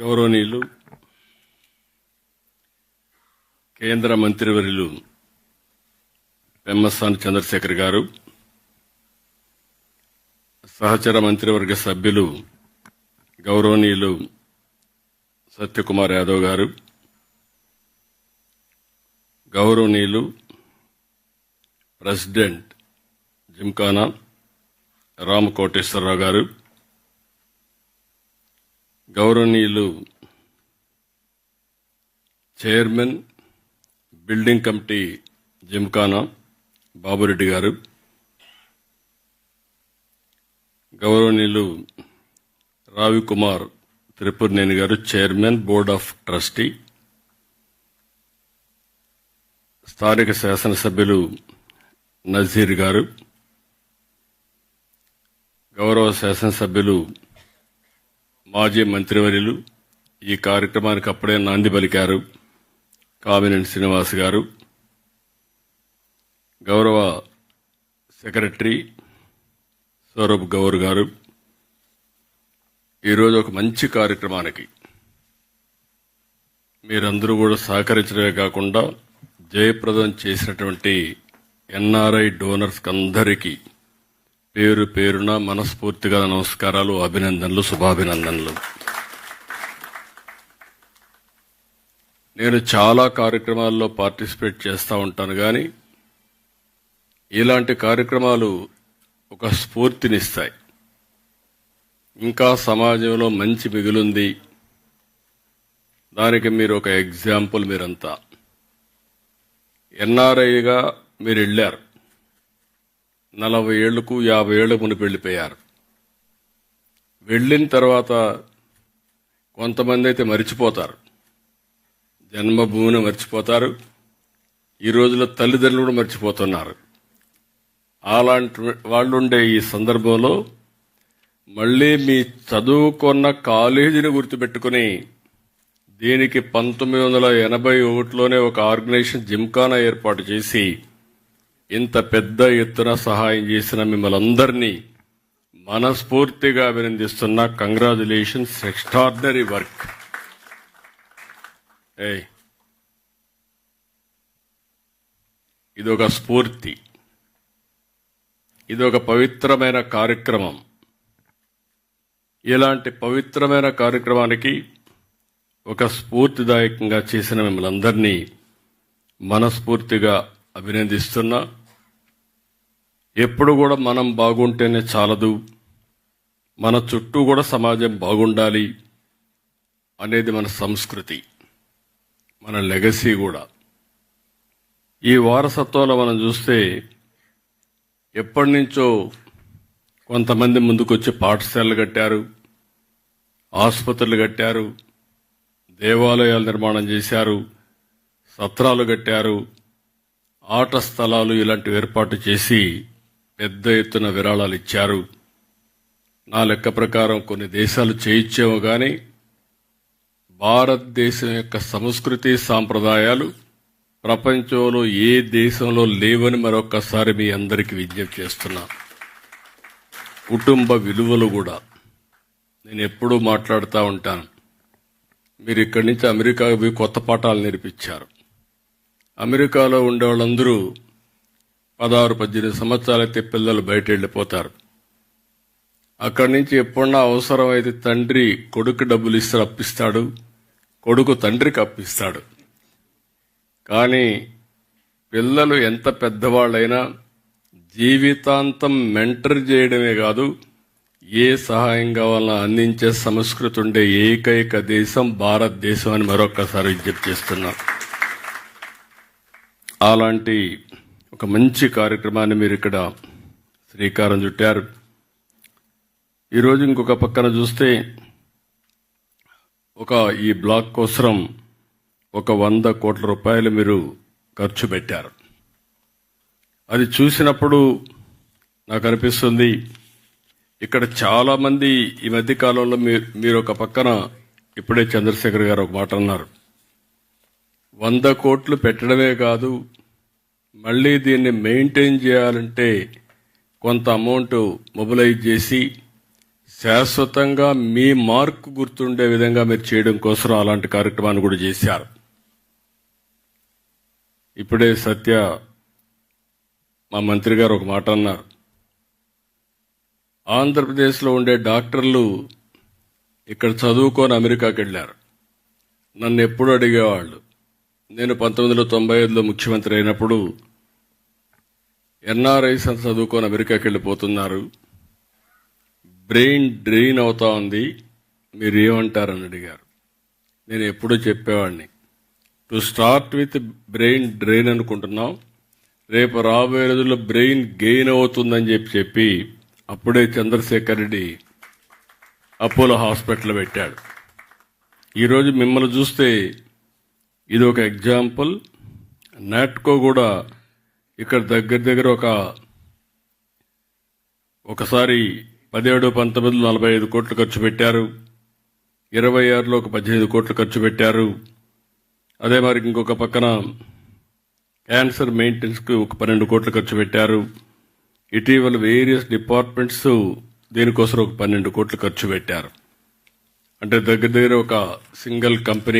గౌరవనీయులు కేంద్ర మంత్రివర్యులు పెమ్మసాని చంద్రశేఖర్ గారు సహచర మంత్రివర్గ సభ్యులు గౌరవనీయులు సత్యకుమార్ యాదవ్ గారు గౌరవనీయులు ప్రెసిడెంట్ జిమ్కానా రామకోటేశ్వరరావు గారు గౌరవనీయులు chairman building committee Gymkhana Babureddy garu గౌరవనీయులు రావి కుమార్ త్రిపురనేని గారు చైర్మన్ బోర్డ్ ఆఫ్ ట్రస్టీ స్థానిక శాసనసభ్యులు నజీర్ గారు గౌరవ శాసనసభ్యులు మాజీ మంత్రివర్యులు ఈ కార్యక్రమానికి అప్పుడే నాంది పలికారు. కామినేని శ్రీనివాస్ గారు గౌరవ సెక్రటరీ సౌరభ్ గౌర్ గారు. ఈరోజు ఒక మంచి కార్యక్రమానికి మీరందరూ కూడా సహకరించడమే కాకుండా జయప్రదం చేసినటువంటి ఎన్ఆర్ఐ డోనర్స్కి అందరికీ పేరు పేరున మనస్ఫూర్తిగా నమస్కారాలు అభినందనలు శుభాభినందనలు. నేను చాలా కార్యక్రమాల్లో పార్టిసిపేట్ చేస్తూ ఉంటాను కానీ ఇలాంటి కార్యక్రమాలు ఒక స్ఫూర్తినిస్తాయి. ఇంకా సమాజంలో మంచి మిగులుంది. దానికి మీరు ఒక ఎగ్జాంపుల్ మీరంతా. ఎన్ఆర్ఐగా మీరు వెళ్ళారు నలభై ఏళ్ళకు యాభై ఏళ్ళకు మునిపి వెళ్ళిపోయారు వెళ్ళిన తర్వాత కొంతమంది అయితే మర్చిపోతారు. జన్మభూమిని మర్చిపోతారు. ఈ రోజుల్లో తల్లిదండ్రులు కూడా మర్చిపోతున్నారు. అలాంటి వాళ్ళు ఉండే ఈ సందర్భంలో మళ్ళీ మీ చదువుకున్న కాలేజీని గుర్తుపెట్టుకుని దీనికి పంతొమ్మిది వందల ఎనభై ఒకటిలోనే ఒక ఆర్గనైజేషన్ జిమ్ఖానా ఏర్పాటు చేసి ఇంత పెద్ద ఎత్తున సహాయం చేసిన మిమ్మల్ని అందరినీ మనస్ఫూర్తిగా అభినందిస్తున్న కంగ్రాచులేషన్స్ ఎక్స్ట్రాడినరీ వర్క్. ఏ ఇదొక స్ఫూర్తి. ఇది ఒక పవిత్రమైన కార్యక్రమం. ఇలాంటి పవిత్రమైన కార్యక్రమానికి ఒక స్ఫూర్తిదాయకంగా చేసిన మిమ్మల్ని అందరినీ మనస్ఫూర్తిగా అభినందిస్తున్నా. ఎప్పుడు కూడా మనం బాగుంటేనే చాలదు. మన చుట్టూ కూడా సమాజం బాగుండాలి అనేది మన సంస్కృతి మన లెగసీ కూడా. ఈ వారసత్వంలో మనం చూస్తే ఎప్పటి నుంచో కొంతమంది ముందుకొచ్చి పాఠశాలలు కట్టారు ఆసుపత్రులు కట్టారు దేవాలయాలు నిర్మాణం చేశారు సత్రాలు కట్టారు ఆట స్థలాలు ఇలాంటివి ఏర్పాటు చేసి పెద్ద ఎత్తున విరాళాలు ఇచ్చారు. నా లెక్క ప్రకారం కొన్ని దేశాలు చేయించేమో కానీ భారతదేశం యొక్క సంస్కృతి సాంప్రదాయాలు ప్రపంచంలో ఏ దేశంలో లేవని మరొకసారి మీ అందరికీ విజ్ఞప్తి చేస్తున్నా. కుటుంబ విలువలు కూడా. నేను ఎప్పుడూ మాట్లాడుతూ ఉంటాను. మీరు ఇక్కడి నుంచి అమెరికా కొత్త పాఠాలు నేర్పించారు. అమెరికాలో ఉండే వాళ్ళందరూ పదహారు పద్దెనిమిది సంవత్సరాలైతే పిల్లలు బయట వెళ్ళిపోతారు అక్కడి నుంచి ఎప్పుడన్నా అవసరమైతే తండ్రి కొడుకు డబ్బులు ఇస్తే అప్పిస్తాడు కొడుకు తండ్రికి అప్పిస్తాడు. కానీ పిల్లలు ఎంత పెద్దవాళ్ళైనా జీవితాంతం మెంటర్ చేయడమే కాదు ఏ సహాయం కావాలన్నా అందించే సంస్కృతి ఉండే ఏకైక దేశం భారతదేశం అని మరొకసారి విజ్ఞప్తి చేస్తున్నా. అలాంటి ఒక మంచి కార్యక్రమాన్ని మీరు ఇక్కడ శ్రీకారం చుట్టారు. ఈరోజు ఇంకొక పక్కన చూస్తే ఒక ఈ బ్లాక్ కోసరం ఒక వంద కోట్ల రూపాయలు మీరు ఖర్చు పెట్టారు. అది చూసినప్పుడు నాకు అనిపిస్తుంది ఇక్కడ చాలామంది ఈ మధ్య కాలంలో మీరు మీరు ఒక పక్కన ఇప్పుడే చంద్రశేఖర్ గారు ఒక మాట అన్నారు. వంద కోట్లు పెట్టడమే కాదు మళ్ళీ దీన్ని మెయింటైన్ చేయాలంటే కొంత అమౌంట్ మొబిలైజ్ చేసి శాశ్వతంగా మీ మార్క్ గుర్తుండే విధంగా మీరు చేయడం కోసం అలాంటి కార్యక్రమాన్ని కూడా చేశారు. ఇప్పుడే సత్య మా మంత్రి గారు ఒక మాట అన్నారు. ఆంధ్రప్రదేశ్లో ఉండే డాక్టర్లు ఇక్కడ చదువుకొని అమెరికాకి వెళ్ళారు. నన్ను ఎప్పుడు అడిగేవాళ్ళు నేను పంతొమ్మిది వందల తొంభై ఐదులో ముఖ్యమంత్రి అయినప్పుడు ఎన్ఆర్ఐస్ అని చదువుకొని అమెరికాకి వెళ్ళిపోతున్నారు. బ్రెయిన్ డ్రెయిన్ అవుతా ఉంది. మీరు ఏమంటారని అడిగారు. నేను ఎప్పుడూ చెప్పేవాడిని to start with brain drain అనుకుంటున్నాం. రేపు రాబోయే రోజుల్లో బ్రెయిన్ గెయిన్ అవుతుందని చెప్పి చెప్పి అప్పుడే చంద్రశేఖర్ రెడ్డి అపోలో హాస్పిటల్ పెట్టాడు. ఈరోజు మిమ్మల్ని చూస్తే ఇది ఒక ఎగ్జాంపుల్. నాట్కో కూడా ఇక్కడ దగ్గర దగ్గర ఒక ఒకసారి పదిహేడు పంతొమ్మిది నలభై ఐదు కోట్లు ఖర్చు పెట్టారు. ఇరవై ఆరులో ఒక పద్దెనిమిది కోట్లు ఖర్చు పెట్టారు. అదే మరి ఇంకొక పక్కన క్యాన్సర్ మెయింటెనెన్స్కి ఒక పన్నెండు కోట్లు ఖర్చు పెట్టారు. ఇటీవల వేరియస్ డిపార్ట్మెంట్స్ దీనికోసం ఒక పన్నెండు కోట్లు ఖర్చు పెట్టారు. అంటే దగ్గర దగ్గర ఒక సింగిల్ కంపెనీ